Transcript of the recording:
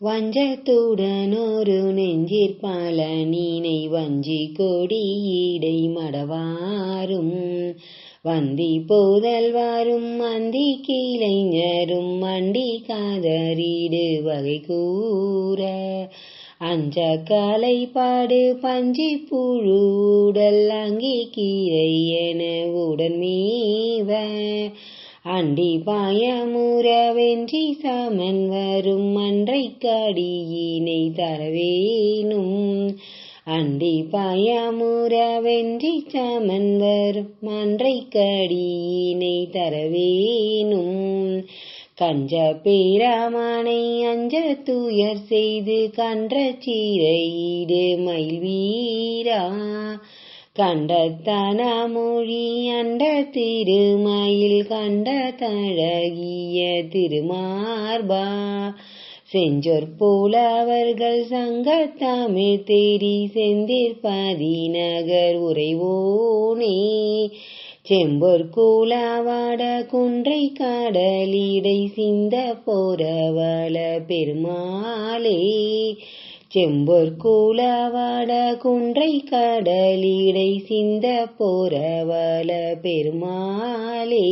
வஞ்சத்துடனொரு நெஞ்சிற்பால நீனை வஞ்சி கொடியீடை மடவாரும். வந்தி போதல்வாரும் மந்தி கிளைஞரும் மண்டி காதரீடு வகை கூற அஞ்ச காலை பாடு பஞ்சி புழுடல் அங்கி கீரை என உடன் மீவ அண்டி பாயமுறவென்றி சமன் வரும் மன்றை காடியினை தரவேனும். அண்டி பாயமுறவென்றி சமன் வரும் மன்றை காடியினை தரவேனும். கஞ்ச பேராமானை அஞ்ச துயர் செய்து கன்ற சீரையீடு மயில் வீரா. கண்டத்தன மொழி அண்ட திருமயில் கண்ட தழகிய திருமார்பா. செஞ்சொற் போல அவர்கள் சங்க தமிழ் தேரி செந்திற்பதி பதிநகர் உறைவோனே. செம்பொற் கூலாவாட குன்றை கடலிடை சிந்த போரவள பெருமாளே. செம்பொற் கூலாவாட குன்றை கடலிடை சிந்த போரவள பெருமாளே.